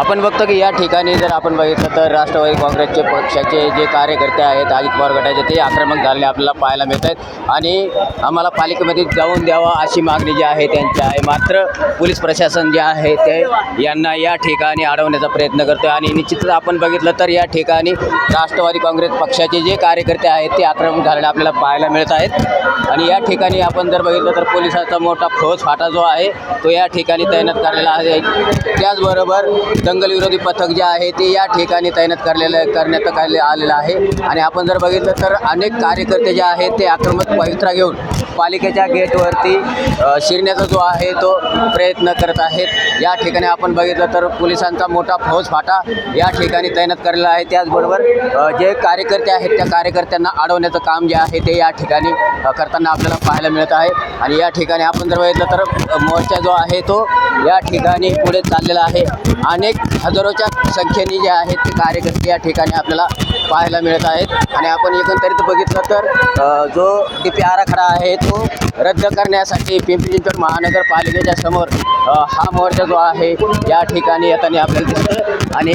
आपण बघतो की या ठिकाणी जर आपण बघितलं तर राष्ट्रवादी काँग्रेसचे पक्षाचे जे कार्यकर्ते आहेत अजित पवार गटाचे ते आक्रमक झालेले आपल्याला पाहायला मिळत आहेत आणि आम्हाला पालिकेमध्ये जाऊन द्यावा अशी मागणी जी आहे त्यांची आहे. मात्र पोलीस प्रशासन जे आहे ते यांना या ठिकाणी अडवण्याचा प्रयत्न करतो आणि निश्चितच आपण बघितलं तर या ठिकाणी राष्ट्रवादी काँग्रेस पक्षाचे जे कार्यकर्ते आहेत ते आक्रमक झालेले आपल्याला पाहायला मिळत आहेत आणि या ठिकाणी आपण जर बघितलं तर पोलिसाचा मोठा फौज फाटा जो आहे तो या ठिकाणी तैनात करलेला आहे. त्याचबरोबर दंगलविरोधी पथक जे आहे ते या ठिकाणी तैनात करलेलं करण्यात आलेलं आहे. आणि आपण जर बघितलं तर अनेक कार्यकर्ते जे आहेत ते आक्रमक पवित्रा घेऊन पालिकेच्या गेटवरती शिरण्याचा जो आहे तो प्रयत्न करत आहेत. या ठिकाणी आपण बघितलं तर पोलिसांचा मोठा फौज फाटा या ठिकाणी तैनात करलेला आहे. त्याचबरोबर जे कार्यकर्ते आहेत त्या कार्यकर्त्यांना अडवण्याचं काम जे आहे ते या ठिकाणी करताना आपल्याला पाहायला मिळत आहे. आणि या ठिकाणी आपण जर बघितलं तर मोर्चा जो आहे तो या ठिकाणी पुढे चाललेला आहे. अनेक हजारोच्या संख्येने जे आहेत ते कार्यकर्ते या ठिकाणी आपल्याला पाहायला मिळत आहेत. आणि आपण एकंदरीत बघितलं तर जो डी पी आराखडा आहे तो रद्द करण्यासाठी पिंपरी चिंचवड महानगरपालिकेच्या समोर हा मोर्चा जो आहे या ठिकाणी येताना आपल्याला दिसतं आणि